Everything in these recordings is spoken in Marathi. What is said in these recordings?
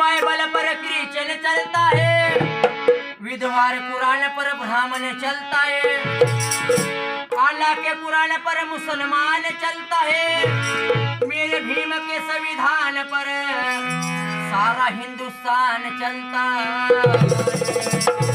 समय बल पर क्रिश्चन चलता है। विधवार पुराण पर ब्राह्मण चलता है। आला के पुराण पर मुसलमान चलता है। मेरे भीम के संविधान पर सारा हिंदुस्तान चलता है।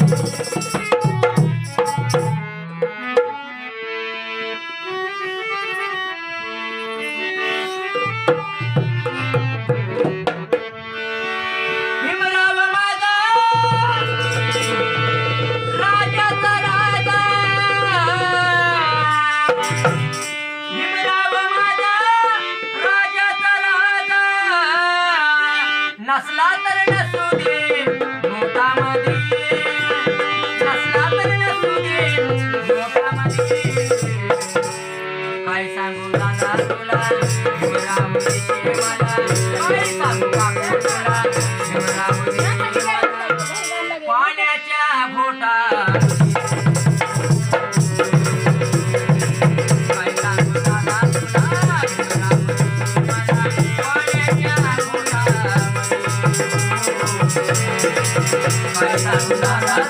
नसला तर नसू दे मोठामध्ये नसला तर नसू दे मोठामध्ये काय काय सांगू काका तुला पाण्याच्या बोटा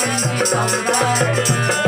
Thank you.